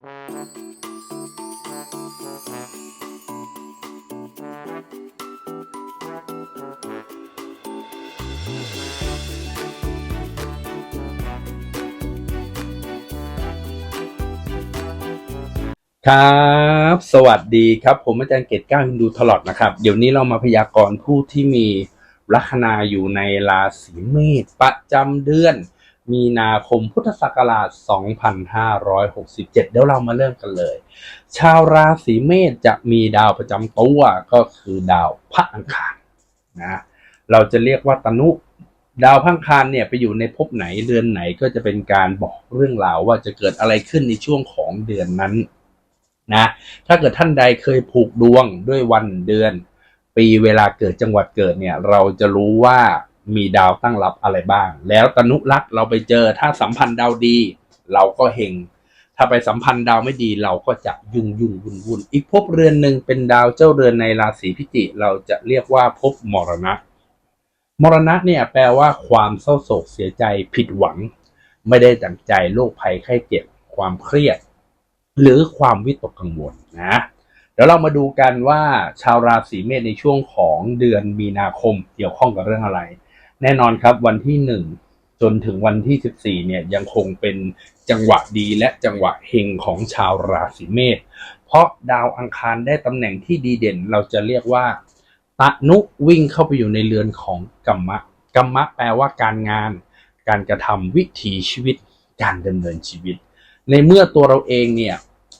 ครับ สวัสดีครับ ผมอาจารย์เกตก้าวฮินดูตลอดนะครับ เดี๋ยวนี้เรามาพยากรณ์ผู้ที่มีลัคนาอยู่ในราศีเมษประจำเดือน มีนาคมพุทธศักราช 2567 เดี๋ยวเรามาเริ่มกันเลย ชาวราศีเมษจะมีดาวประจำตัวก็คือดาวพระอังคารนะเราจะเรียกว่าตนุดาวพระังคารเนี่ยไปอยู่ในภพไหนเดือนไหนก็จะเป็นการบอกเรื่องราวว่าจะเกิดอะไรขึ้นในช่วงของเดือนนั้นนะถ้าเกิดท่านใดเคยผูกดวงด้วยวันเดือน ปีเวลาเกิดจังหวัดเกิดเนี่ยเราจะรู้ว่า มีดาวตั้งรับอะไรบ้าง แล้วตนุรักษ์เราไปเจอถ้าสัมพันธ์ดาวดี เราก็เฮงถ้าไปสัมพันธ์ดาวไม่ดีเราก็จะยุ่งยุ่งวุ่นวุ่นอีกภพเรือนหนึ่งเป็นดาวเจ้าเรือนในราศีพิจิเราจะเรียกว่าภพมรณะ มรณะเนี่ยแปลว่าความเศร้าโศกเสียใจผิดหวัง ไม่ได้ดั่งใจโรคภัยไข้เจ็บความเครียด หรือความวิตกกังวลนะเดี๋ยวเรามาดูกันว่าชาวราศีเมษในช่วงของเดือนมีนาคมเกี่ยวข้องกับเรื่องอะไร แน่นอนครับวันที่ 1 จนถึงวันที่ 14 เนี่ยยังคงเป็นจังหวะดีและจังหวะเฮงของชาวราศีเมษเพราะดาวอังคารได้ตำแหน่งที่ดีเด่นเราจะเรียกว่าตะนุวิ่งเข้าไปอยู่ในเรือนของกัมมะกัมมะแปลว่าการงาน การกระทำวิถีชีวิต การดำเนินชีวิต ในเมื่อตัวเราเองเนี่ย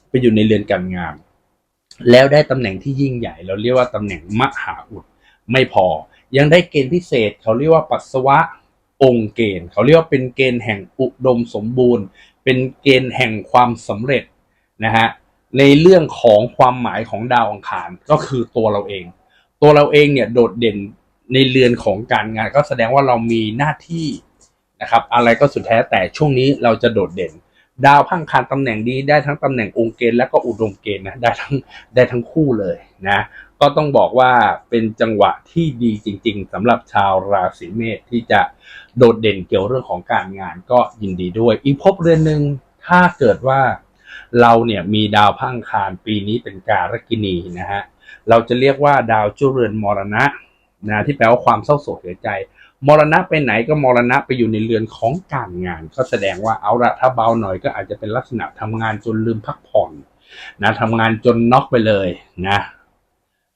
ไปอยู่ในเรือนการงาน แล้วได้ตำแหน่งที่ยิ่งใหญ่ เราเรียกว่าตำแหน่งมหาอุดไม่พอ ยังได้เกณฑ์พิเศษเขาเรียกว่าปัสสาวะองค์เกณฑ์ เขาเรียกว่าเป็นเกณฑ์แห่งอุดมสมบูรณ์ เป็นเกณฑ์แห่งความสำเร็จนะฮะในเรื่องของความหมายของดาวอังคารก็คือตัวเราเอง ตัวเราเองเนี่ยโดดเด่นในเรือนของการงาน ก็แสดงว่าเรามีหน้าที่นะครับอะไรก็สุดแท้แต่ช่วงนี้เราจะโดดเด่น ดาวพังคารตำแหน่งนี้ได้ทั้งตำแหน่งองค์เกณฑ์และก็อุดมเกณฑ์นะได้ทั้งได้ทั้งคู่เลยนะ ก็ต้องบอกว่าเป็นจังหวะที่ดีจริง ๆสำหรับชาวราศีเมษที่จะโดดเด่นเกี่ยวเรื่องของการงานก็ยินดีด้วย อีกภพเรือนหนึ่งถ้าเกิดว่าเราเนี่ยมีดาวพังคารปีนี้เป็นการกินีนะฮะเราจะเรียกว่าดาวจุเรือนมรณะนะที่แปลว่าความเศร้าโศกเสียใจ มรณะไปไหนก็มรณะไปอยู่ในเรือนของการงาน ก็แสดงว่าเอาละถ้าเบาหน่อยก็อาจจะเป็นลักษณะทำงานจนลืมพักผ่อนนะทำงานจนน็อกไปเลยนะ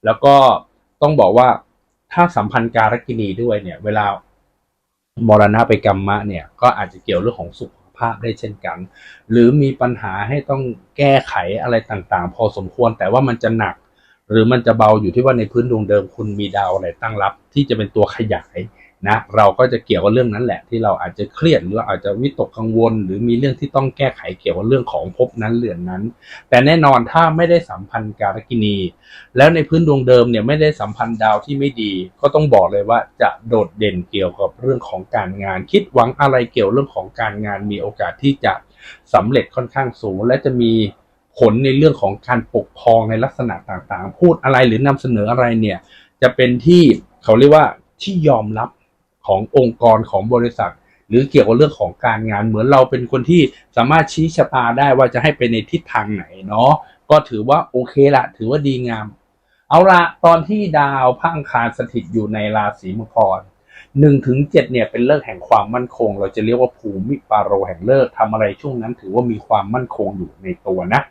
แล้วก็ต้องบอกว่าถ้าสัมพันธ์การกินีด้วยเนี่ย เวลามรณะไปกรรมะเนี่ย ก็อาจจะเกี่ยวเรื่องของสุขภาพได้เช่นกัน หรือมีปัญหาให้ต้องแก้ไขอะไรต่างๆ พอสมควรแต่ว่ามันจะหนัก หรือมันจะเบาอยู่ที่ว่าในพื้นดวงเดิมคุณมีดาวอะไรตั้งรับ ที่จะเป็นตัวขยาย นะเราก็จะเกี่ยวกับเรื่องนั้นแหละ ที่เราอาจจะเครียดหรืออาจจะวิตกกังวล หรือมีเรื่องที่ต้องแก้ไขเกี่ยวกับเรื่องของภพนั้นเรือนนั้น แต่แน่นอนถ้าไม่ได้สัมพันธ์การกินี แล้วในพื้นดวงเดิมเนี่ยไม่ได้สัมพันธ์ดาวที่ไม่ดี ก็ต้องบอกเลยว่าจะโดดเด่นเกี่ยวกับเรื่องของการงาน คิดหวังอะไรเกี่ยวเรื่องของการงานมีโอกาสที่จะสำเร็จค่อนข้างสูง และจะมีผลในเรื่องของการปกครองในลักษณะต่างๆ พูดอะไรหรือนำเสนออะไรเนี่ยจะเป็นที่เขาเรียกว่าที่ยอมรับ ขององค์กรของบริษัท หรือเกี่ยวกับเรื่องของการงาน เหมือนเราเป็นคนที่สามารถชี้ชะตาได้ว่าจะให้ไปในทิศทางไหนเนาะก็ถือว่าโอเคละถือว่าดีงาม เอาละตอนที่ดาวพังคารสถิตอยู่ในราศีมังกรหนึ่งถึงเจ็ดเนี่ยเป็นเลิกแห่งความมั่นคง เราจะเรียกว่าภูมิปาโรแห่งเลิกทำอะไรช่วงนั้น ถือว่ามีความมั่นคงอยู่ในตัวนะ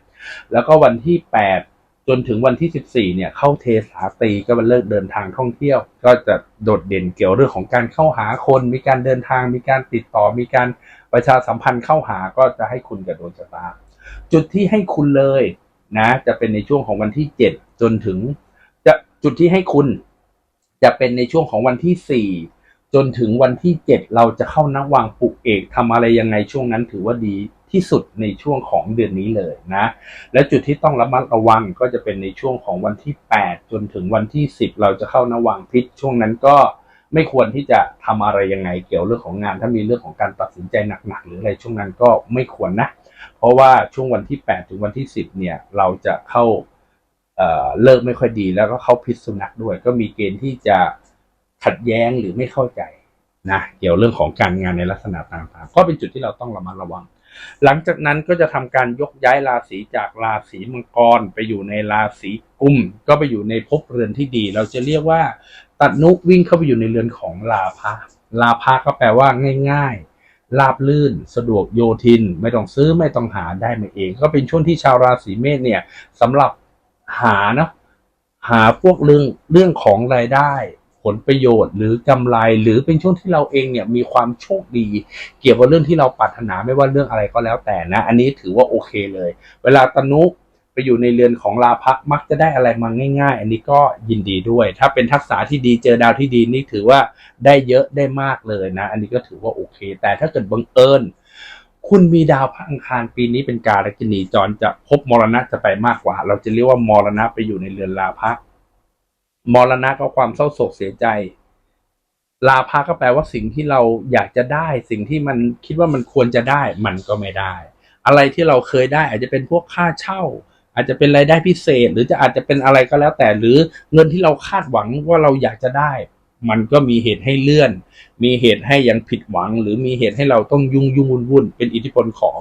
แล้วก็วันที่แปด จนถึงวันที่ 14 เนี่ยเข้าเทสาตีก็เป็นเลิกเดินทางท่องเที่ยว ก็จะโดดเด่นเกี่ยวเรื่องของการเข้าหาคน มีการเดินทาง มีการติดต่อ มีการประชาสัมพันธ์เข้าหาก็จะให้คุณกับดวงชะตา จุดที่ให้คุณเลยนะจะเป็นในช่วงของวันที่ 7 จนถึงจะจุดที่ให้คุณ จะเป็นในช่วงของวันที่ 4 จนถึงวันที่ 7 เราจะเข้านักวางปลุกเอกทำอะไรยังไงช่วงนั้นถือว่าดี ที่สุดในช่วงของเดือนนี้เลยนะ และจุดที่ต้องระมัดระวังก็จะเป็นในช่วงของวันที่ 8 จนถึงวันที่ 10 เราจะเข้านวังพิษช่วงนั้นก็ไม่ควรที่จะทำอะไรยังไงเกี่ยวเรื่องของงาน ถ้ามีเรื่องของการตัดสินใจหนักๆหรืออะไรช่วงนั้นก็ไม่ควรนะ เพราะว่าช่วงวันที่ 8 ถึงวันที่ 10 เนี่ยเราจะเข้าเเลิกไม่ค่อยดี แล้วก็เข้าพิษสุนัขด้วย ก็มีเกณฑ์ที่จะขัดแย้งหรือไม่เข้าใจนะเกี่ยวเรื่องของการงานในลักษณะต่างๆ ก็เป็นจุดที่เราต้องระมัดระวัง หลังจากนั้นก็จะทำการยกย้ายราศีจากราศีมังกรไปอยู่ในราศีกุม ก็ไปอยู่ในภพเรือนที่ดี เราจะเรียกว่า ตัดนุวิ่งเข้าไปอยู่ในเรือนของลาภะลาภะก็แปลว่าง่ายๆราบลื่นสะดวกโยทิน ไม่ต้องซื้อไม่ต้องหาได้มาเอง ก็เป็นช่วงที่ชาวราศีเมษเนี่ยสำหรับหานะหาพวกเรื่องเรื่องของรายได้ ผลประโยชน์ หรือกำไร หรือเป็นช่วงที่เราเองเนี่ยมีความโชคดี เกี่ยวกับเรื่องที่เราปรารถนาไม่ว่าเรื่องอะไรก็แล้วแต่นะ อันนี้ถือว่าโอเคเลย เวลาตนุไปอยู่ในเรือนของลาภะมักจะได้อะไรมาง่าย ๆ อันนี้ก็ยินดีด้วย ถ้าเป็นทักษะที่ดีเจอดาวที่ดีนี่ถือว่าได้เยอะได้มากเลยนะ อันนี้ก็ถือว่าโอเค แต่ถ้าเกิดบังเอิญคุณมีดาวพระอังคารปีนี้เป็นการกินีจรจะพบมรณะจะไปมากกว่า เราจะเรียกว่ามรณะไปอยู่ในเรือนลาภะ มรณะก็ความเศร้าโศกเสียใจ ลาภะก็แปลว่าสิ่งที่เราอยากจะได้ สิ่งที่มันคิดว่ามันควรจะได้ มันก็ไม่ได้ อะไรที่เราเคยได้ อาจจะเป็นพวกค่าเช่า อาจจะเป็นรายได้พิเศษ หรือจะอาจจะเป็นอะไรก็แล้วแต่ หรือเงินที่เราคาดหวังว่าเราอยากจะได้ มันก็มีเหตุให้เลื่อน มีเหตุให้ยังผิดหวัง หรือมีเหตุให้เราต้องยุ่งยุ่งวุ่นวุ่นเป็นอิทธิพลของ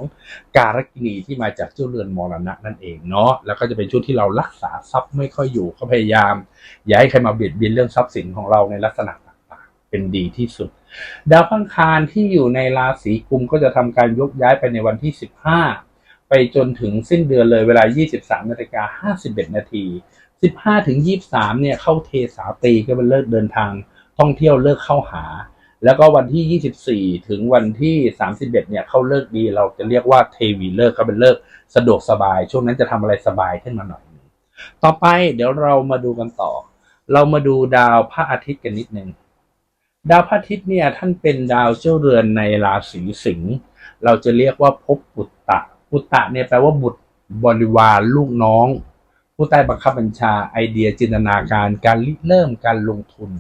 การกินีที่มาจากเจ้าเรือนมรณะนั่นเองเนาะแล้วก็จะเป็นช่วงที่เรารักษาทรัพย์ไม่ค่อยอยู่ก็พยายาม อย่าให้ใครมาเบียดเบียนเรื่องทรัพย์สินของเราในลักษณะต่างๆ เป็นดีที่สุด ดาวพังคารที่อยู่ในราศีกุมก็จะทำการยกย้ายไปในวันที่ 15 ไปจนถึงสิ้นเดือนเลยเวลา 23นาฬิกา51นาที15ถึง23เนี่ยเข้าเทสาตีก็เป็นเลิกเดินทาง ท่องเที่ยวเลิกเข้าหา แล้วก็วันที่ 24 ถึงวันที่ 31 เนี่ยเข้าเลิกดี เราจะเรียกว่าเทวีเลิกก็เป็นเลิกสะดวกสบาย ช่วงนั้นจะทำอะไรสบายขึ้นมาหน่อยนึงต่อไปเดี๋ยวเรามาดูกันต่อ เรามาดูดาวพระอาทิตย์กันนิดนึงดาวพระอาทิตย์เนี่ยท่านเป็นดาวเจ้าเรือนในราศีสิงห์เราจะเรียกว่าภพปุตตะปุตตะเนี่ยแปลว่าบุตรบริวารลูกน้อง ผู้ใต้บังคับบัญชาไอเดียจินตนาการการริเริ่มการลงทุน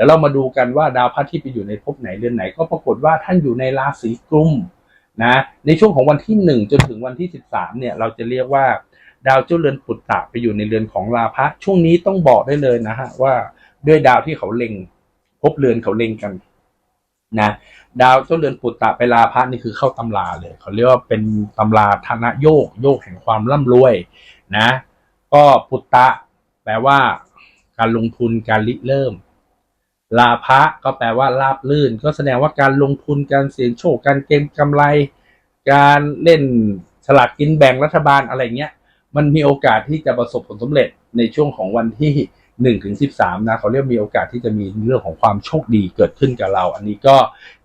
ดี๋ยวเรามาดูกันว่าดาวพระอาทิตย์ไปอยู่ในภพไหนเรือนไหน ก็ปรากฏว่าท่านอยู่ในราศีกุมนะในช่วงของวันที่หนึ่งจนถึงวันที่สิบสามเนี่ยเราจะเรียกว่าดาวเจ้าเรือนปุตตะไปอยู่ในเรือนของราพะช่วงนี้ต้องบอกได้เลยนะฮะว่าด้วยดาวที่เขาเล็งพบเรือนเขาเล็งกันนะดาวเจ้าเรือนปุตตะไปราพะนี่คือเข้าตำราเลย เขาเรียกว่าเป็นตำราธนโยกโยกแห่งความร่ำรวยนะ ก็ปุตตะแปลว่า การลงทุนการริเริ่ม ลาภะก็แปลว่าราบลื่น ก็แสดงว่าการลงทุนการเสี่ยงโชคการเก็งกำไร การเล่นสลากกินแบ่งรัฐบาลอะไรเงี้ย มันมีโอกาสที่จะประสบผลสำเร็จในช่วงของวันที่หนึ่งถึงสิบสามนะเขาเรียกมีโอกาสที่จะมีเรื่องของความโชคดีเกิดขึ้นกับเรา อันนี้ก็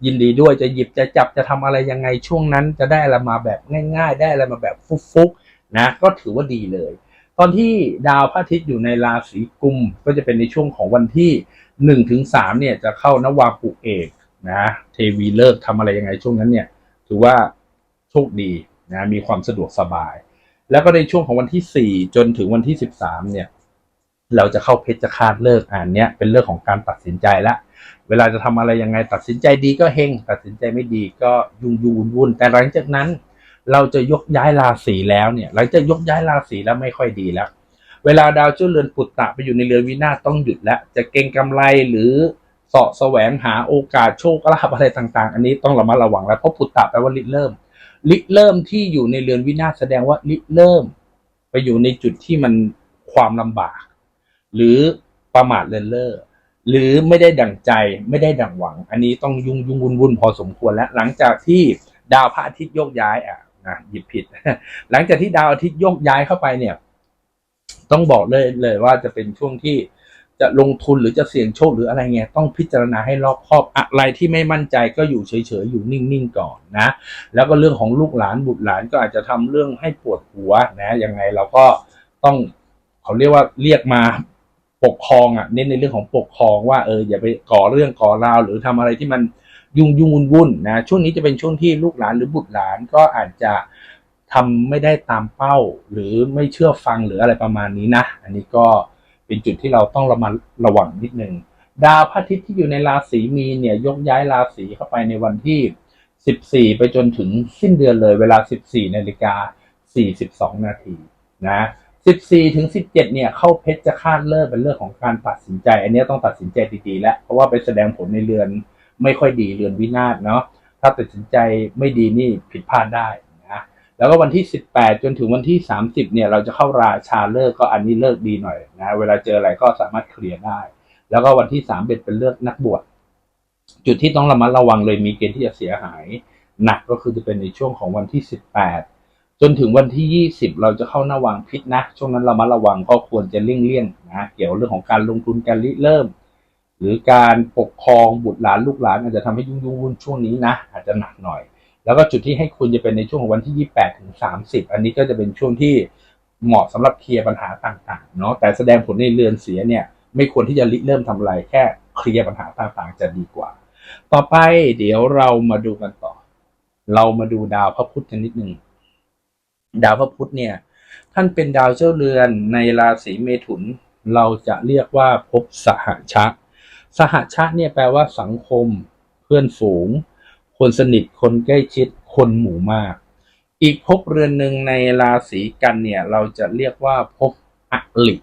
ยินดีด้วยจะหยิบจะจับจะทำอะไรยังไงช่วงนั้นจะได้อะไรมาแบบง่าย ๆ ได้อะไรมาแบบฟุกๆนะก็ถือว่าดีเลย ตอนที่ดาวพระอาทิตย์อยู่ในราศีกุมก็จะเป็นในช่วงของวันที่ หนึ่งถึงสามเนี่ยจะเข้านวาปุเอกนะเทวีเลิกทำอะไรยังไงช่วงนั้นเนี่ยถือว่าโชคดีนะมีความสะดวกสบาย แล้วก็ในช่วงของวันที่4จนถึงวันที่13เนี่ยเราจะเข้าเพชรคาตเลิกอ่านเนี้ยเป็นเรื่องของการตัดสินใจละเวลาจะทำอะไรยังไงตัดสินใจดีก็เฮงตัดสินใจไม่ดีก็ยุ่งยุ่งวุ่นแต่หลังจากนั้น เราจะยกย้ายราศีแล้วเนี่ยหลังจากยกย้ายราศีแล้วไม่ค่อยดีแล้ว เวลาดาวเจ้าเรือนปุตตะไปอยู่ในเรือนวินาศต้องหยุดแล้ว จะเก็งกำไรหรือเสาะแสวงหาโอกาสโชคลาภอะไรต่าง ๆ อันนี้ต้องระมัดระวังแล้วเพราะปุตตะแปลว่าริเริ่มริเริ่มที่อยู่ในเรือนวินาศแสดงว่าริเริ่ม ไปอยู่ในจุดที่มันความลำบาก หรือประมาทเลินเล่อหรือไม่ได้ดั่งใจไม่ได้ดั่งหวัง อันนี้ต้องยุ่งยุ่งวุ่นวุ่นพอสมควรแล้ว หลังจากที่ดาวพระอาทิตย์โยกย้ายอะนะหยิบผิด หลังจากที่ดาวอาทิตย์โยกย้ายเข้าไปเนี่ย ต้องบอกเลยเลยว่าจะเป็นช่วงที่จะลงทุนหรือจะเสี่ยงโชคหรืออะไรเงี้ยต้องพิจารณาให้รอบคอบอะไรที่ไม่มั่นใจก็อยู่เฉยๆอยู่นิ่งๆก่อนนะ แล้วก็เรื่องของลูกหลานบุตรหลานก็อาจจะทำเรื่องให้ปวดหัวนะยังไงเราก็ต้องเขาเรียกว่าเรียกมาปกครองอะเน้นในเรื่องของปกครองว่าเอออย่าไปก่อเรื่องก่อราว หรือทำอะไรที่มันยุ่งยุ่งวุ่นวุ่นนะช่วงนี้จะเป็นช่วงที่ลูกหลานหรือบุตรหลานก็อาจจะ ทำไม่ได้ตามเป้า หรือไม่เชื่อฟังหรืออะไรประมาณนี้นะ อันนี้ก็เป็นจุดที่เราต้องระมัดระวังนิดนึงดาวพระอาทิตย์ที่อยู่ในราศีมีเนี่ยยกย้ายราศีเข้าไปในวันที่ 14 ไปจนถึงสิ้นเดือนเลยเวลา 14นาฬิกา42 นาทีนะ14ถึง17เนี่ยเข้าเพชรจะคาดเลิกเป็นเรื่องของการตัดสินใจ อันนี้ต้องตัดสินใจดีๆแล้วเพราะว่าไปแสดงผลในเรือนไม่ค่อยดีเรือนวินาศเนาะถ้าตัดสินใจไม่ดีนี่ผิดพลาดได้ แล้วก็วันที่ 18 จนถึงวันที่ 30 เนี่ย เราจะเข้าราชาเลิกษ์ก็อันนี้เลิกดีหน่อยนะ เวลาเจออะไรก็สามารถเคลียร์ได้ แล้วก็วันที่3เป็นเป็นเลิกนักบวช จุดที่ต้องระมัดระวังเลยมีเกณฑ์ที่จะเสียหาย หนักก็คือจะเป็นในช่วงของวันที่ 18 จนถึงวันที่ 20 เราจะเข้าหน้าวางพิษนะ ช่วงนั้นระมัดระวังก็ควรจะเลี่ยงๆนะ เกี่ยวเรื่องของการลงทุนการริเริ่ม หรือการปกครองบุตรหลานลูกหลานอาจจะทำให้ยุ่งยุ่นช่วงนี้นะ อาจจะหนักหน่อย แล้วก็จุดที่ให้คุณจะเป็นในช่วงของวันที่ 28 ถึง 30 อันนี้ก็จะเป็นช่วงที่เหมาะสำหรับเคลียร์ปัญหาต่างๆเนาะแต่แสดงผลในเรือนเสียเนี่ย ไม่ควรที่จะริเริ่มทำอะไรแค่เคลียร์ปัญหาต่างๆ จะดีกว่า ต่อไปเดี๋ยวเรามาดูกันต่อ เรามาดูดาวพระพุธกันนิดนึงดาวพระพุธเนี่ย ท่านเป็นดาวเจ้าเรือนในราศีเมถุน เราจะเรียกว่าภพสหชะ สหชะเนี่ยแปลว่าสังคม เพื่อนฝูง คนสนิทคนใกล้ชิดคนหมู่มาก อีกภพเรือนหนึ่งในราศีกันเนี่ย เราจะเรียกว่าภพอลิ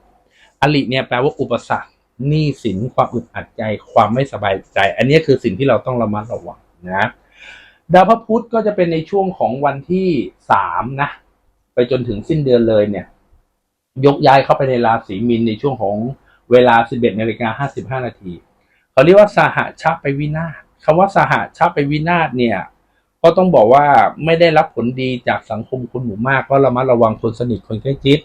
อลิเนี่ยแปลว่าอุปสรรคหนี้สินความอึดอัดใจความไม่สบายใจ อันนี้คือสิ่งที่เราต้องระมัดระวังนะดาวพระพุธก็จะเป็นในช่วงของวันที่สามนะ ไปจนถึงสิ้นเดือนเลยเนี่ย ยกย้ายเข้าไปในราศีมีนในช่วงของเวลา 11นาฬิกา55นาทีเขาเรียกว่าสหชาไปวินาศ คำว่าสหชาไปวินาศเนี่ย ก็ต้องบอกว่าไม่ได้รับผลดีจากสังคมคนหมู่มากก็ระมัดระวังคนสนิทคนใกล้ชิด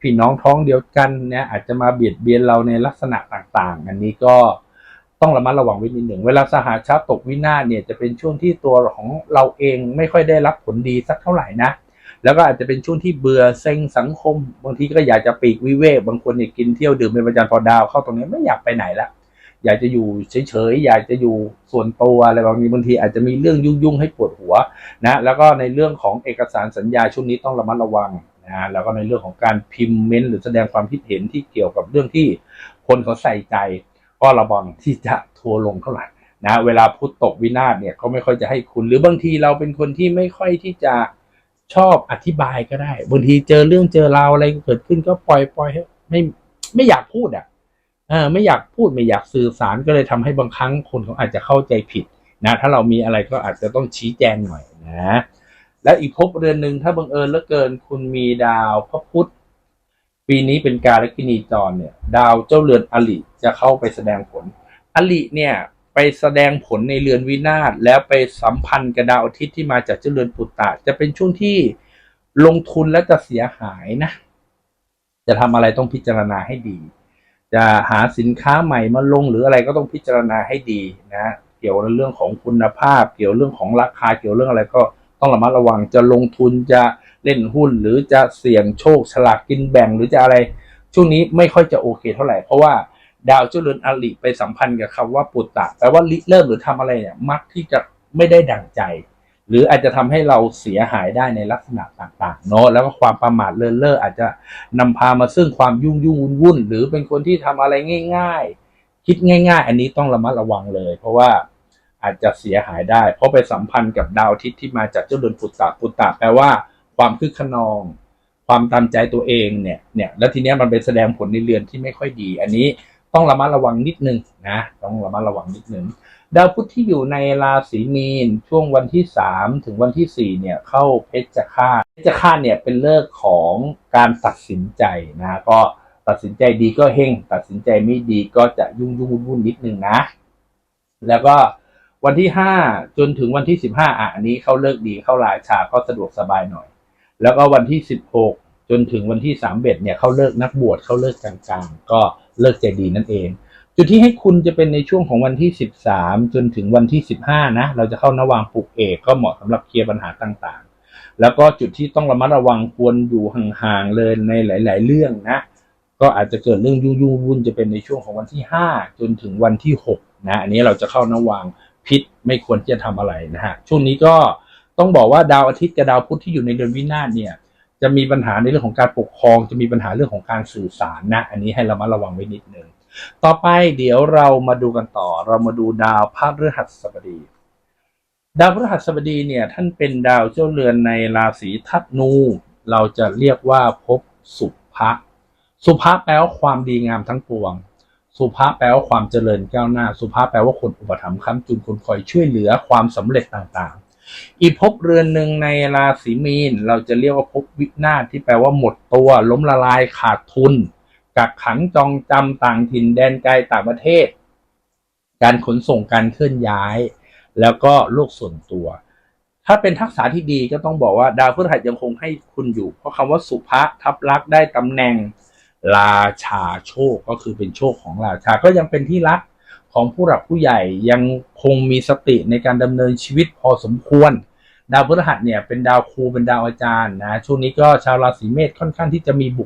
พี่น้องท้องเดียวกันเนี่ยอาจจะมาเบียดเบียนเราในลักษณะต่างๆ อันนี้ก็ต้องระมัดระวังไว้นิดหนึ่ง เวลาสหชาตกวินาศเนี่ยจะเป็นช่วงที่ตัวของเราเองไม่ค่อยได้รับผลดีสักเท่าไหร่นะ แล้วก็อาจจะเป็นช่วงที่เบื่อเซ็งสังคม บางทีก็อยากจะปีกวิเวกบางคนเนี่ยกินเที่ยวดื่มเป็นประจำพอดาวเข้าตรงนี้ไม่อยากไปไหนละ อยากจะอยู่เฉยๆอยากจะอยู่ส่วนตัวอะไรบางทีบางทีอาจจะมีเรื่องยุ่งๆให้ปวดหัวนะแล้วก็ในเรื่องของเอกสารสัญญาช่วงนี้ต้องระมัดระวังนะแล้วก็ในเรื่องของการพิมพ์เมนต์หรือแสดงความคิดเห็นที่เกี่ยวกับเรื่องที่คนเขาใส่ใจ ก็ระวังที่จะทัวร์ลงเท่าไหร่นะเวลาพุทธตกวินาศเนี่ยเขาไม่ค่อยจะให้คุณ หรือบางทีเราเป็นคนที่ไม่ค่อยที่จะชอบอธิบายก็ได้บางทีเจอเรื่องเจอราวอะไรเกิดขึ้นก็ปล่อยปล่อยให้ไม่ไม่อยากพูดอะ ไม่อยากพูดไม่อยากสื่อสารก็เลยทำให้บางครั้งคนเขาอาจจะเข้าใจผิดนะถ้าเรามีอะไรก็อาจจะต้องชี้แจงหน่อยนะ และอีกภพเรือนหนึ่งถ้าบังเอิญเหลือเกิน คุณมีดาวพระพุธปีนี้เป็นการกินีจรเนี่ย ดาวเจ้าเรือนอลิจะเข้าไปแสดงผล อลิเนี่ยไปแสดงผลในเรือนวินาศแล้วไปสัมพันธ์กับดาวอาทิตย์ที่มาจากเจ้าเรือนปุตตะ จะเป็นช่วงที่ลงทุนและจะเสียหายนะ จะทำอะไรต้องพิจารณาให้ดี จะหาสินค้าใหม่มาลงหรืออะไรก็ต้องพิจารณาให้ดีนะเกี่ยวเรื่องของคุณภาพ เกี่ยวเรื่องของราคาเกี่ยวเรื่องอะไรก็ต้องระมัดระวังจะลงทุนจะเล่นหุ้น หรือจะเสี่ยงโชคฉลากกินแบ่งหรือจะอะไร ช่วงนี้ไม่ค่อยจะโอเคเท่าไหร่เพราะว่าดาวเจ้าเรือนอลิไปสัมพันธ์กับคำว่าปุตตะแปลว่าริเริ่มหรือทำอะไรเนี่ยมักที่จะไม่ได้ดั่งใจ หรืออาจจะทำให้เราเสียหายได้ในลักษณะต่างๆเนาะแล้วก็ความประมาทเลินเล่ออาจจะนำพามาซึ่งความยุ่งยุ่งวุ่นวุ่นหรือเป็นคนที่ทำอะไรง่าย ๆ คิดง่าย ๆ อันนี้ต้องระมัดระวังเลย เพราะว่าอาจจะเสียหายได้ เพราะไปสัมพันธ์กับดาวอาทิตย์ที่มาจากเจ้าเดือนปุตตะปุตตะแปลว่าความคึกขนอง ความตามใจตัวเองเนี่ยเนี่ยแล้วทีเนี้ยมันเป็นแสดงผลในเรือนที่ไม่ค่อยดี อันนี้ ต้องระมัดระวังนิดนึงนะต้องระมัดระวังนิดนึงดาวพุธที่อยู่ในราศีมีนช่วงวันที่3ถึงวันที่4เนี่ยเข้าเพชฌฆาตเพชฌฆาตเนี่ยเป็นเลิกของการตัดสินใจนะก็ตัดสินใจดีก็เฮงตัดสินใจไม่ดีก็จะยุ่งยุ่งวุ่นวุ่นนิดนึงนะ แล้วก็วันที่5จนถึงวันที่15อะอันนี้เข้าเลิกดีเข้าราชาก็สะดวกสบายหน่อย แล้วก็วันที่16จนถึงวันที่3เบ็ดเนี่ยเข้าเลิกนักบวชเข้าเลิกกลางๆก็ เลิกใจดีนั่นเอง จุดที่ให้คุณจะเป็นในช่วงของวันที่ 13 จนถึงวันที่ 15 นะ เราจะเข้านวางปลุกเอกก็เหมาะสำหรับเคลียร์ปัญหาต่างๆ แล้วก็จุดที่ต้องระมัดระวังควรอยู่ห่างๆเลยในหลาย ๆ เรื่องนะ ก็อาจจะเกิดเรื่องยุ่งๆวุ่นจะเป็นในช่วงของวันที่ 5 จนถึงวันที่ 6 นะ อันนี้เราจะเข้านวางพิษไม่ควรที่จะทำอะไรนะฮะช่วงนี้ก็ต้องบอกว่าดาวอาทิตย์กับดาวพุธที่อยู่ในเดือนวินาศเนี่ย จะมีปัญหาในเรื่องของการปกครอง จะมีปัญหาเรื่องของการสื่อสารนะ อันนี้ให้เรามาระวังไว้นิดนึงต่อไปเดี๋ยวเรามาดูกันต่อ เรามาดูดาวพฤหัสบดี ดาวพฤหัสบดีเนี่ย ท่านเป็นดาวเจ้าเรือนในราศีทัตนู เราจะเรียกว่าภพสุภะสุภาแปลว่าความดีงามทั้งปวง สุภาแปลว่าความเจริญก้าวหน้า สุภาแปลว่าคนอุปถัมภ์ค้ำจุนคนคอยช่วยเหลือความสำเร็จต่าง อีกภพเรือนหนึ่งในราศีมีน เราจะเรียกว่าภพวินาศที่แปลว่าหมดตัว ล้มละลายขาดทุน กักขังจองจำต่างถิ่นแดนไกลต่างประเทศ การขนส่งการเคลื่อนย้าย แล้วก็โลกส่วนตัว ถ้าเป็นทักษะที่ดีก็ต้องบอกว่าดาวพฤหัสยังคงให้คุณอยู่ เพราะคำว่าสุภะทับลักษ์ได้ตำแหน่งราชาโชคก็คือเป็นโชคของราชาก็ยังเป็นที่รัก ของผู้หลักผู้ใหญ่ยังคงมีสติในการดำเนินชีวิตพอสมควร ดาวพฤหัสเนี่ยเป็นดาวครูเป็นดาวอาจารย์นะช่วงนี้ก็ชาวราศีเมษค่อนข้างที่จะมีบุ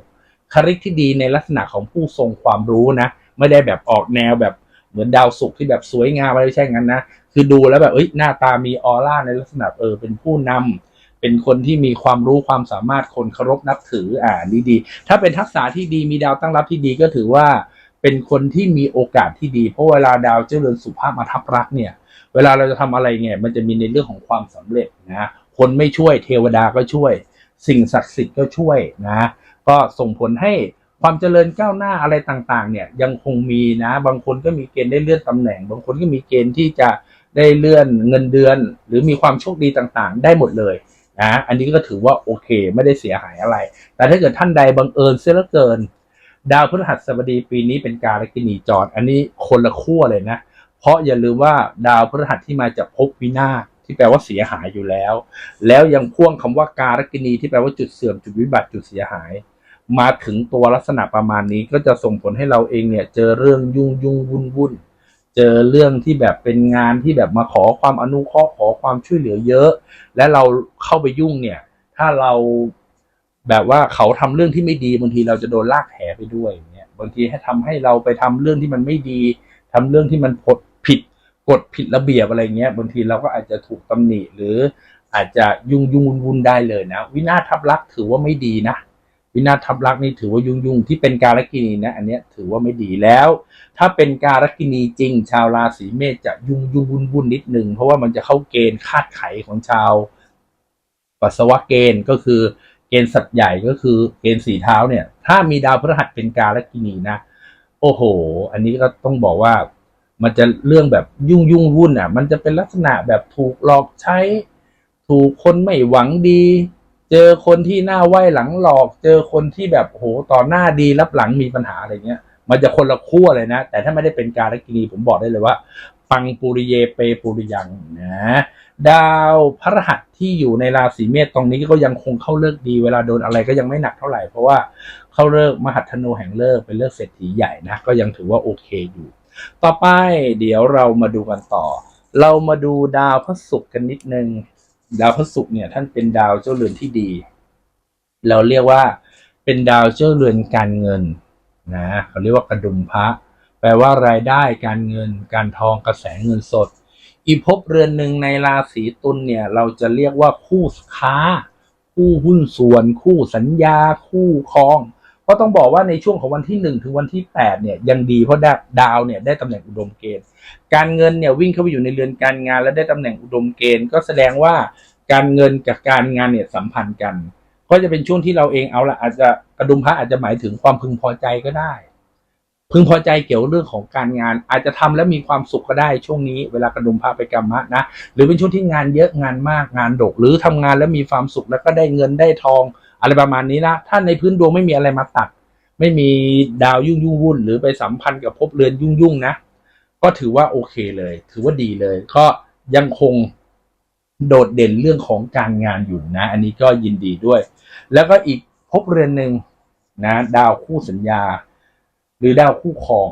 คลิกที่ดีในลักษณะของผู้ทรงความรู้นะ ไม่ได้แบบออกแนวแบบเหมือนดาวศุกร์ที่แบบสวยงามอะไรไม่ใช่งั้นนะคือดูแล้วแบบเอ้ยหน้าตามีออร่าในลักษณะเออเป็นผู้นำเป็นคนที่มีความรู้ความสามารถคนเคารพนับถืออ่านี่ดีถ้าเป็นทักษะที่ดีมีดาวตั้งรับที่ดีก็ถือว่า เป็นคนที่มีโอกาสที่ดี เพราะเวลาดาวเจริญสุภาพมาทับรักเนี่ย เวลาเราจะทำอะไรเนี่ยมันจะมีในเรื่องของความสำเร็จนะคนไม่ช่วยเทวดาก็ช่วย สิ่งศักดิ์สิทธิ์ก็ช่วยนะก็ส่งผลให้ความเจริญก้าวหน้าอะไรต่างๆ เนี่ยยังคงมีนะ บางคนก็มีเกณฑ์ได้เลื่อนตำแหน่ง บางคนก็มีเกณฑ์ที่จะได้เลื่อนเงินเดือน หรือมีความโชคดีต่างๆ ได้หมดเลยนะอันนี้ก็ถือว่าโอเค ไม่ได้เสียหายอะไร แต่ถ้าเกิดท่านใดบังเอิญเสียเหลือเกิน ดาวพฤหัสบดีปีนี้เป็นการกินีจร อันนี้คนละขั้วเลยนะ เพราะอย่าลืมว่าดาวพฤหัสที่มาจากภพวินาศที่แปลว่าเสียหายอยู่แล้ว แล้วยังพ่วงคำว่าการกินีที่แปลว่าจุดเสื่อมจุดวิบัติจุดเสียหาย มาถึงตัวลักษณะประมาณนี้ก็จะส่งผลให้เราเองเนี่ยเจอเรื่องยุ่งยุ่งวุ่นวุ่นเจอเรื่องที่แบบเป็นงานที่แบบมาขอความอนุเคราะห์ขอความช่วยเหลือเยอะ และเราเข้าไปยุ่งเนี่ย ถ้าเรา แบบว่าเขาทำเรื่องที่ไม่ดีบางทีเราจะโดนลากแหไปด้วยเนี่ยบางทีให้ทำให้เราไปทำเรื่องที่มันไม่ดีทำเรื่องที่มันผ,ผิดกฎผิดระเบียบอะไรเงี้ยบางทีเราก็อาจจะถูกตำหนิหรืออาจจะยุ่งยุ่งวุ่นได้เลยนะ วินาทับลักษ์ถือว่าไม่ดีนะวินาทับลักษ์นี่ถือว่ายุ่งยุ่งที่เป็นการกินีนะ อันเนี้ยถือว่าไม่ดีแล้ว ถ้าเป็นการกินีจริง ชาวราศีเมษจะยุ่งยุ่งวุ่นวุ่นนิดหนึ่งเพราะว่ามันจะเข้าเกณฑ์คาดไขของชาวปัสสาวะเกณฑ์ก็คือ เกณฑ์สัตว์ใหญ่ก็คือเกณฑ์สีเท้าเนี่ย ถ้ามีดาวพฤหัสเป็นการกินีนะ โอ้โห อันนี้ก็ต้องบอกว่ามันจะเรื่องแบบยุ่งยุ่งวุ่นอะ มันจะเป็นลักษณะแบบถูกหลอกใช้ ถูกคนไม่หวังดี เจอคนที่หน้าไหวหลังหลอก เจอคนที่แบบโหต่อหน้าดีรับหลังมีปัญหาอะไรเงี้ย มันจะคนละขั้วเลยนะ แต่ถ้าไม่ได้เป็นการกินีผมบอกได้เลยว่าปังปุริเยเปปุริยังนะ ดาวพระหัสที่อยู่ในราศีเมษตรงนี้ก็ยังคงเข้าเลิกดี เวลาโดนอะไรก็ยังไม่หนักเท่าไหร่ เพราะว่าเข้าเลิกมหัธนูแห่งเลิกเป็นเลิกเศรษฐีใหญ่นะก็ยังถือว่าโอเคอยู่ ต่อไปเดี๋ยวเรามาดูกันต่อ เรามาดูดาวพระศุกร์กันนิดนึง ดาวพระศุกร์เนี่ยท่านเป็นดาวเจ้าเรือนที่ดี เราเรียกว่าเป็นดาวเจ้าเรือนการเงินนะเขาเรียกว่ากระดุมพระ แปลว่ารายได้การเงิน การทองกระแสเงินสด อีกภพเรือนหนึ่งในราศีตุลเนี่ย เราจะเรียกว่าคู่ค้า คู่หุ้นส่วน คู่สัญญา คู่ครอง ก็ต้องบอกว่าในช่วงของวันที่หนึ่งถึงวันที่แปดเนี่ยยังดีเพราะดาดาวเนี่ยได้ตำแหน่งอุดมเกณฑ์ การเงินเนี่ยวิ่งเข้าไปอยู่ในเรือนการงาน และได้ตำแหน่งอุดมเกณฑ์ ก็แสดงว่าการเงินกับการงานเนี่ยสัมพันธ์กัน ก็จะเป็นช่วงที่เราเองเอาละอาจจะกระดุมพระอาจจะหมายถึงความพึงพอใจก็ได้ พึงพอใจเกี่ยวเรื่องของการงาน อาจจะทำแล้วมีความสุขก็ได้ช่วงนี้ เวลากระดุมพระไปกรรมะนะหรือเป็นช่วงที่งานเยอะงานมากงานดก หรือทำงานแล้วมีความสุขแล้วก็ได้เงินได้ทอง อะไรประมาณนี้นะถ้าในพื้นดวงไม่มีอะไรมาตัด ไม่มีดาวยุ่งยุ่งวุ่น หรือไปสัมพันธ์กับภพเรือนยุ่งยุ่งนะ ก็ถือว่าโอเคเลย ถือว่าดีเลย ก็ยังคงโดดเด่นเรื่องของการงานอยู่นะ อันนี้ก็ยินดีด้วย แล้วก็อีกภพเรือนหนึ่งนะ ดาวคู่สัญญา หรือดาวคู่ครอง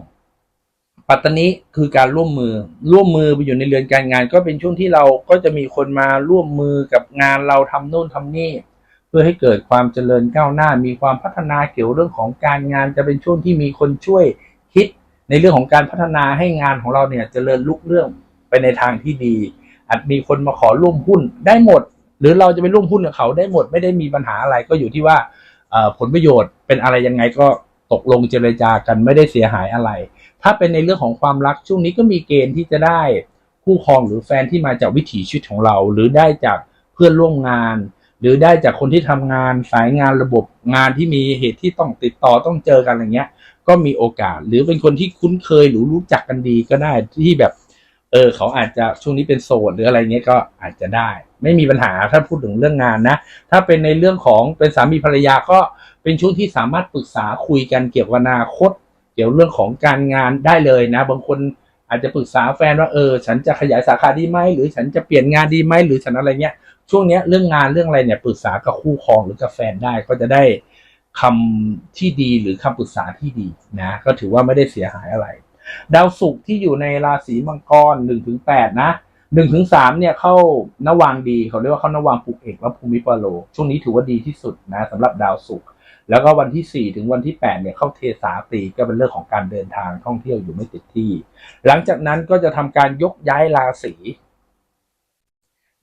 ปัตตานิคือการร่วมมือ ร่วมมือไปอยู่ในเรือนการงาน ก็เป็นช่วงที่เราก็จะมีคนมาร่วมมือกับงานเราทำโน่นทำนี่ เพื่อให้เกิดความเจริญก้าวหน้า มีความพัฒนาเกี่ยวเรื่องของการงาน จะเป็นช่วงที่มีคนช่วยคิดในเรื่องของการพัฒนาให้งานของเราเนี่ยเจริญลุกเรื่องไปในทางที่ดี อาจมีคนมาขอร่วมหุ้นได้หมด หรือเราจะไปร่วมหุ้นกับเขาได้หมดไม่ได้มีปัญหาอะไรก็อยู่ที่ว่าผลประโยชน์เป็นอะไรยังไงก็ ตกลงเจรจากันไม่ได้เสียหายอะไร ถ้าเป็นในเรื่องของความรักช่วงนี้ก็มีเกณฑ์ที่จะได้คู่ครองหรือแฟนที่มาจากวิถีชีวิตของเรา หรือได้จากเพื่อนร่วมงาน หรือได้จากคนที่ทำงานสายงานระบบงานที่มีเหตุที่ต้องติดต่อต้องเจอกันอะไรเงี้ย ก็มีโอกาส หรือเป็นคนที่คุ้นเคยหรือรู้จักกันดีก็ได้ที่แบบ เออเขาอาจจะช่วงนี้เป็นโสดหรืออะไรเงี้ยก็อาจจะได้ ไม่มีปัญหาถ้าพูดถึงเรื่องงานนะ ถ้าเป็นในเรื่องของเป็นสามีภรรยาก็เป็นช่วงที่สามารถปรึกษาคุยกันเกี่ยวกับอนาคต เกี่ยวเรื่องของการงานได้เลยนะ บางคนอาจจะปรึกษาแฟนว่าเออ ฉันจะขยายสาขาดีไหมหรือฉันจะเปลี่ยนงานดีไหมหรือฉันอะไรเงี้ยช่วงเนี้ยเรื่องงานเรื่องอะไรเนี่ยปรึกษากับคู่ครองหรือกับแฟนได้ก็จะได้คำที่ดีหรือคำปรึกษาที่ดีนะ ก็ถือว่าไม่ได้เสียหายอะไร ดาวศุกร์ที่อยู่ในราศีมังกรหนึ่งถึงแปดนะหนึ่งถึงสามเนี่ยเข้านวางดีเขาเรียกว่าเข้านวางปุกเอกและภูมิปโล ช่วงนี้ถือว่าดีที่สุดนะสำหรับดาวศุกร์แล้วก็วันที่สี่ถึงวันที่แปดเนี่ยเข้าเทสาตีก็เป็นเรื่องของการเดินทางท่องเที่ยวอยู่ไม่ติดที่ หลังจากนั้นก็จะทำการยกย้ายราศี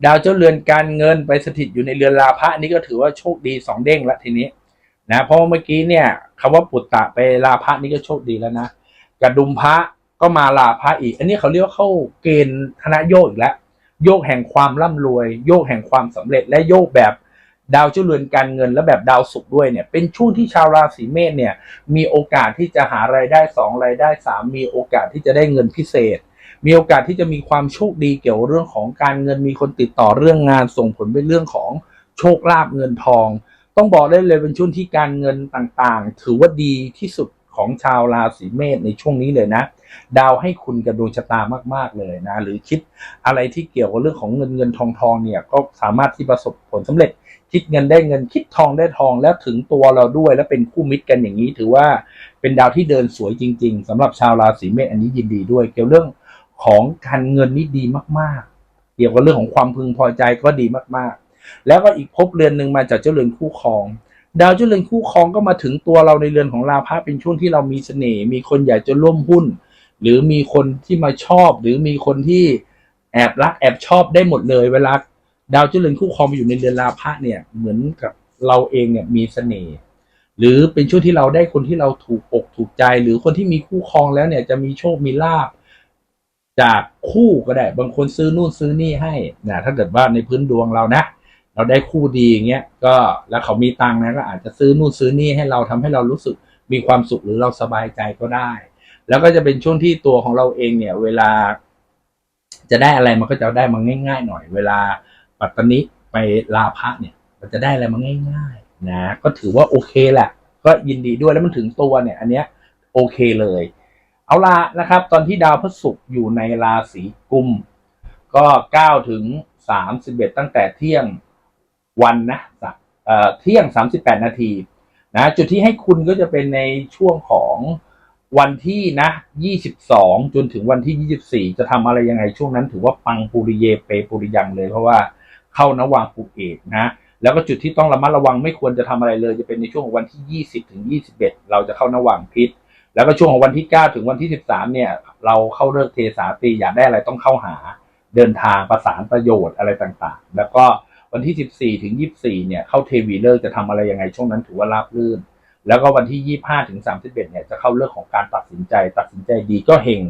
ดาวเจ้าเรือนการเงินไปสถิตอยู่ในเรือนราพะนี่ก็ถือว่าโชคดีสองเด้งละทีนี้นะเพราะเมื่อกี้เนี่ยคำว่าปุตตะไปราพะนี่ก็โชคดีแล้วนะ กระดุมพระก็มาลาพระอีก อันนี้เขาเรียกว่าเข้าเกณฑ์คณะโยกอีกแล้ว โยกแห่งความร่ำรวย โยกแห่งความสำเร็จและโยกแบบดาวเจ้าเรือนการเงินและแบบดาวศุกร์ด้วยเนี่ย เป็นช่วงที่ชาวราศีเมษเนี่ย มีโอกาสที่จะหารายได้สองรายได้สามมีโอกาสที่จะได้เงินพิเศษ มีโอกาสที่จะมีความโชคดีเกี่ยวกับเรื่องของการเงินมีคนติดต่อเรื่องงานส่งผลเป็นเรื่องของโชคลาภเงินทอง ต้องบอกได้เลยเป็นช่วงที่การเงินต่างๆ ถือว่าดีที่สุด ของชาวราศีเมษในช่วงนี้เลยนะ ดาวให้คุณกับดวงชะตามากๆเลยนะ หรือคิดอะไรที่เกี่ยวกับเรื่องของเงินเงินทองทองเนี่ยก็สามารถที่ประสบผลสำเร็จ คิดเงินได้เงินคิดทองได้ทองแล้วถึงตัวเราด้วย และเป็นคู่มิตรกันอย่างนี้ ถือว่าเป็นดาวที่เดินสวยจริง ๆสำหรับชาวราศีเมษอันนี้ยินดีด้วย เกี่ยวเรื่องของการเงินนี่ดีมากๆ เกี่ยวกับเรื่องของความพึงพอใจก็ดีมากๆ แล้วก็อีกภพเรือนหนึ่งมาจากเจ้าเรือนคู่ครอง ดาวเจ้าเรือนคู่ครองก็มาถึงตัวเราในเรือนของราพะเป็นช่วงที่เรามีเสน่ห์มีคนอยากจะร่วมหุ้น หรือมีคนที่มาชอบ หรือมีคนที่แอบรักแอบชอบได้หมดเลย เวลาดาวเจ้าเรือนคู่ครองมาอยู่ในเรือนราพะเนี่ยเหมือนกับเราเองเนี่ยมีเสน่ห์หรือเป็นช่วงที่เราได้คนที่เราถูกอกถูกใจ หรือคนที่มีคู่ครองแล้วเนี่ยจะมีโชคมีลาบจากคู่ก็ได้ บางคนซื้อนู่นซื้อนี่ให้นะถ้าเกิดว่าในพื้นดวงเรานะ เราได้คู่ดีอย่างเงี้ยก็แล้วเขามีตังค์นะก็อาจจะซื้อนู่นซื้อนี่ให้เราทำให้เรารู้สึกมีความสุขหรือเราสบายใจก็ได้ แล้วก็จะเป็นช่วงที่ตัวของเราเองเนี่ย เวลา จะได้อะไรมันก็จะได้มาง่าย ๆ หน่อย เวลาปัตตนิไปลาพระเนี่ย มันจะได้อะไรมาง่าย ๆ นะก็ถือว่าโอเคแหละก็ยินดีด้วยแล้วมันถึงตัวเนี่ย อันเนี้ยโอเคเลย เอาละนะครับ ตอนที่ดาวพฤหัสอยู่ในราศีกุม ก็เก้าถึงสามสิบเอ็ดตั้งแต่เที่ยง วันนะเอ่อเที่ยงสามสิบแปดนาทีนะจุดที่ให้คุณก็จะเป็นในช่วงของวันที่นะยี่สิบสองจนถึงวันที่ยี่สิบสี่จะทำอะไรยังไงช่วงนั้นถือว่าปังปุริเยเปปุริยังเลย เพราะว่าเข้านวางปุกเอกนะแล้วก็จุดที่ต้องระมัดระวังไม่ควรจะทำอะไรเลย จะเป็นในช่วงของวันที่ยี่สิบถึงยี่สิบเอ็ดเราจะเข้านวางพิษ แล้วก็ช่วงของวันที่เก้าถึงวันที่สิบสามเนี่ย เราเข้าเลิกเทสาตีอยากได้อะไรต้องเข้าหาเดินทางประสานประโยชน์อะไรต่างๆ แล้วก็ วันที่14ถึง24เนี่ยเข้าเทวีเลิกจะทำอะไรยังไงช่วงนั้นถือว่าราบรื่น แล้วก็วันที่25ถึง31เนี่ยจะเข้าเรื่องของการตัดสินใจ ตัดสินใจดีก็เฮง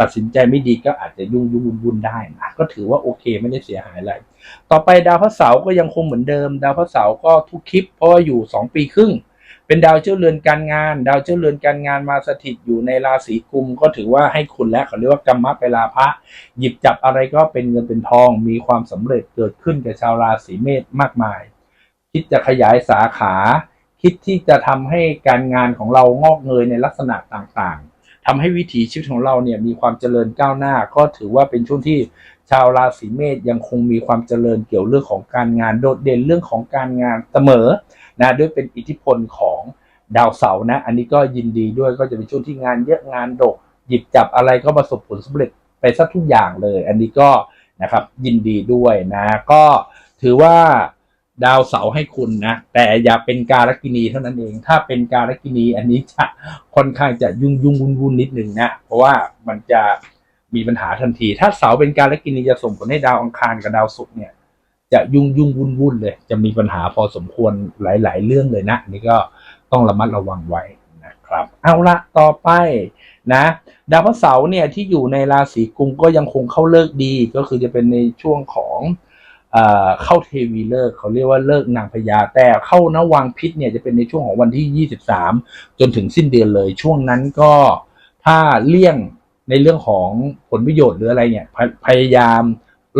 ตัดสินใจไม่ดีก็อาจจะยุ่งยุ่งวุ่นวุ่นได้นะก็ถือว่าโอเคไม่ได้เสียหายอะไร ต่อไปดาวพระเสาร์ก็ยังคงเหมือนเดิม ดาวพระเสาร์ก็ทุกคลิปเพราะว่าอยู่สองปีครึ่ง เป็นดาวเจ้าเรือนการงาน ดาวเจ้าเรือนการงานมาสถิตอยู่ในราศีกุมก็ถือว่าให้คุณและเขาเรียกว่ากรรมะไปลาภะหยิบจับอะไรก็เป็นเงินเป็นทอง มีความสำเร็จเกิดขึ้นกับชาวราศีเมษมากมาย คิดจะขยายสาขา คิดที่จะทำให้การงานของเรางอกเงยในลักษณะต่างๆทำให้วิถีชีวิตของเราเนี่ยมีความเจริญก้าวหน้า ก็ถือว่าเป็นช่วงที่ชาวราศีเมษยังคงมีความเจริญเกี่ยวเรื่องของการงานโดดเด่นเรื่องของการงานเสมอ นะด้วยเป็นอิทธิพลของดาวเสาร์นะ อันนี้ก็ยินดีด้วยก็จะเป็นช่วงที่งานเยอะงานดก หยิบจับอะไรก็ประสบผลสำเร็จไปซะทุกอย่างเลย อันนี้ก็นะครับยินดีด้วยนะ ก็ถือว่าดาวเสาร์ให้คุณนะ แต่อย่าเป็นการกินีเท่านั้นเอง ถ้าเป็นการกินีอันนี้จะค่อนข้างจะยุ่งยุ่งวุ่นวุ่นนิดนึงนะเพราะว่ามันจะมีปัญหาทันที ถ้าเสาเป็นการกินีจะส่งผลให้ดาวอังคารกับดาวศุกร์เนี่ย จะยุ่งยุ่งวุ่นวุ่นเลย จะมีปัญหาพอสมควรหลาย ๆ เรื่องเลยนะ นี่ก็ต้องระมัดระวังไว้นะครับ เอาละต่อไปนะ ดาวพระเสาร์เนี่ยที่อยู่ในราศีกุมก็ยังคงเข้าเลิกดีก็คือจะเป็นในช่วงของเข้าเทวีเลิกเขาเรียกว่าเลิกนางพญาแต่เข้านวังพิษเนี่ยจะเป็นในช่วงของวันที่ 23 จนถึงสิ้นเดือนเลย ช่วงนั้นก็ถ้าเลี่ยงในเรื่องของผลประโยชน์หรืออะไรเนี่ยพยพยายาม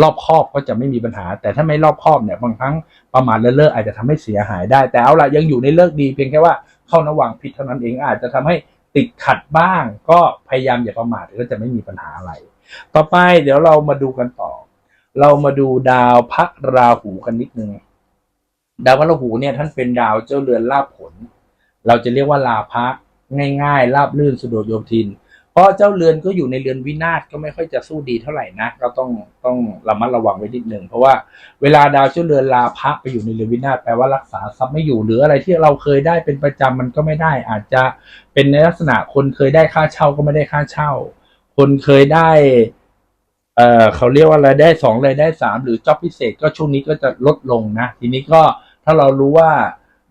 รอบคอบก็จะไม่มีปัญหา แต่ถ้าไม่รอบคอบเนี่ยบางครั้งประมาทเลินเล่ออาจจะทำให้เสียหายได้ แต่เอาละยังอยู่ในเลิกดีเพียงแค่ว่าเข้าระหว่างผิดเท่านั้นเองอาจจะทำให้ติดขัดบ้าง ก็พยายามอย่าประมาทก็จะไม่มีปัญหาอะไร ต่อไปเดี๋ยวเรามาดูกันต่อ เรามาดูดาวพระราหูกันนิดนึงดาวพระราหูเนี่ยท่านเป็นดาวเจ้าเรือนลาภผล เราจะเรียกว่าลาภะง่ายๆราบลื่นสะดวกโยมทิน เพราะเจ้าเรือนก็อยู่ในเรือนวินาศก็ไม่ค่อยจะสู้ดีเท่าไหร่นะก็ต้องต้องระมัดระวังไว้นิดหนึ่งเพราะว่าเวลาดาวเจ้าเรือนลาภะไปอยู่ในเรือนวินาศแปลว่ารักษาทรัพย์ไม่อยู่หรืออะไรที่เราเคยได้เป็นประจำมันก็ไม่ได้ อาจจะเป็นในลักษณะคนเคยได้ค่าเช่าก็ไม่ได้ค่าเช่า คนเคยได้เอ่อเขาเรียกว่ารายได้สองรายได้สามหรือจ็อบพิเศษก็ช่วงนี้ก็จะลดลงนะ ทีนี้ก็ถ้าเรารู้ว่า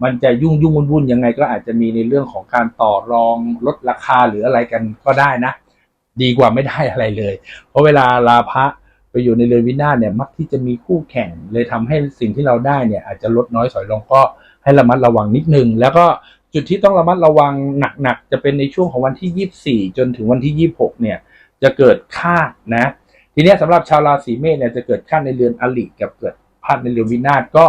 มันจะยุ่งยุ่งวุ่นวุ่นยังไงก็อาจจะมีในเรื่องของการต่อรองลดราคาหรืออะไรกันก็ได้นะ ดีกว่าไม่ได้อะไรเลย เพราะเวลาลาภะไปอยู่ในเรือนวินาศเนี่ยมักที่จะมีคู่แข่งเลยทำให้สิ่งที่เราได้เนี่ยอาจจะลดน้อยถอยลงก็ให้ระมัดระวังนิดนึง แล้วก็จุดที่ต้องระมัดระวังหนักๆจะเป็นในช่วงของวันที่ 24 จนถึงวันที่ 26 เนี่ยจะเกิดคาดนะ ทีนี้ยสำหรับชาวราศีเมษเนี่ยจะเกิดขั้นในเรือนอลิกับเกิดพลาดในเรือนวินาศก็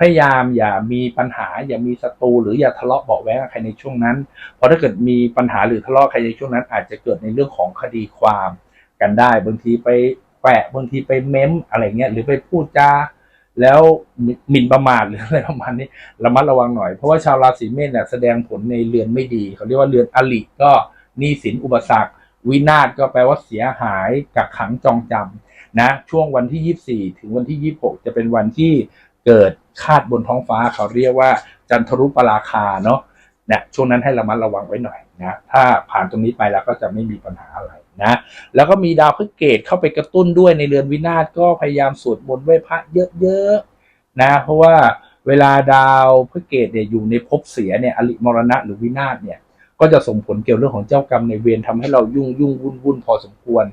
พยายามอย่ามีปัญหา อย่ามีศัตรูหรืออย่าทะเลาะเบาะแว้งใครในช่วงนั้น เพราะถ้าเกิดมีปัญหาหรือทะเลาะใครในช่วงนั้น อาจจะเกิดในเรื่องของคดีความกันได้บางทีไปแปะบางทีไปเม้มอะไรเงี้ยหรือไปพูดจาแล้วหมิ่นประมาทหรืออะไรประมาณนี้ระมัดระวังหน่อย เพราะว่าชาวราศีเมษเนี่ยแสดงผลในเรือนไม่ดีเขาเรียกว่าเรือนอลิก็หนี้สินอุปสรรค วินาศก็แปลว่าเสียหายกักขังจองจำนะช่วงวันที่ 24 ถึงวันที่ 26 จะเป็นวันที่เกิด คาดบนท้องฟ้าเขาเรียกว่าจันทรุปราคาเนาะนะช่วงนั้นให้ระมัดระวังไว้หน่อยนะถ้าผ่านตรงนี้ไปแล้วก็จะไม่มีปัญหาอะไรนะแล้วก็มีดาวพฤกษเข้าไปกระตุ้นด้วยในเรือนวินาศก็พยายามสวดมนต์ไหว้พระเยอะๆนะเพราะว่าเวลาดาวพฤกษเนี่ยอยู่ในภพเสียเนี่ยอลิมรณะหรือวินาศเนี่ยก็จะส่งผลเกี่ยวเรื่องของเจ้ากรรมในเวรทำให้เรายุ่งยุ่งวุ่นวุ่นพอสมควร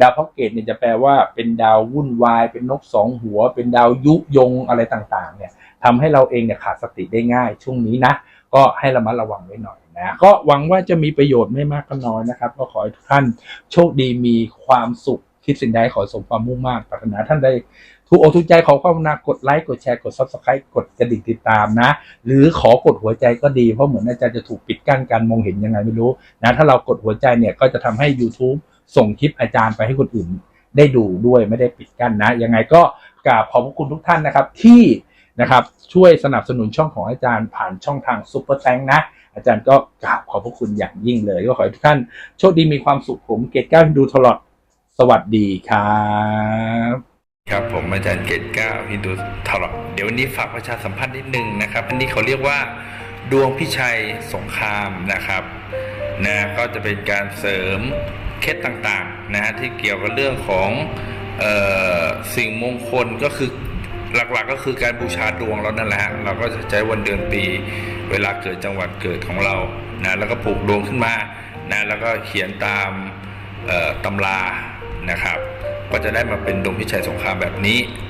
ดาวพระเกตเนี่ยจะแปลว่าเป็นดาววุ่นวาย เป็นนกสองหัว เป็นดาวยุยงอะไรต่างๆ เนี่ยทำให้เราเองเนี่ยขาดสติได้ง่าย ช่วงนี้นะ ก็ให้ระมัดระวังไว้หน่อยนะก็หวังว่าจะมีประโยชน์ไม่มากก็น้อยนะครับ ก็ขอให้ทุกท่านโชคดีมีความสุขคิดสิ่งใดขอสมความมุ่งมั่นปรารถนาท่านใดถูกอกถูกใจขอความกรุณากดไลค์กดแชร์กด subscribe กดกระดิ่งติดตามนะ หรือขอกดหัวใจก็ดีเพราะเหมือนอาจารย์จะถูกปิดกั้นการมองเห็นยังไงไม่รู้นะถ้าเรากดหัวใจเนี่ยก็จะทำให้ YouTube ส่งคลิปอาจารย์ไปให้คนอื่นได้ดูด้วยไม่ได้ปิดกั้นนะ ยังไงก็กราบขอบพระคุณทุกท่านนะครับที่นะครับช่วยสนับสนุนช่องของอาจารย์ผ่านช่องทางซุปเปอร์แตงนะ อาจารย์ก็กราบขอบพระคุณอย่างยิ่งเลย ก็ขอให้ทุกท่านโชคดีมีความสุขผมเกตก้าวดูตลอดสวัสดีครับ ครับผมอาจารย์เกตก้าฮินดูทอลเดี๋ยววันนี้ฝากประชาสัมพันธ์นิดนึงนะครับ อันนี้เขาเรียกว่าดวงพิชัยสงครามนะครับนะก็จะเป็นการเสริม เคล็ดต่างๆนะฮะที่เกี่ยวกับเรื่องของออสิ่งมงคลก็คือหลักๆก็คือการบูชาดวงแล้วนั่นแหละฮะเราก็จะใช้วันเดือนปี เวลาเกิดจังหวัดเกิดของเรานะแล้วก็ผูกดวงขึ้นมานะแล้วก็เขียนตามตำรานะครับ ก็จะได้มาเป็นดวงพิชัยสงครามแบบนี้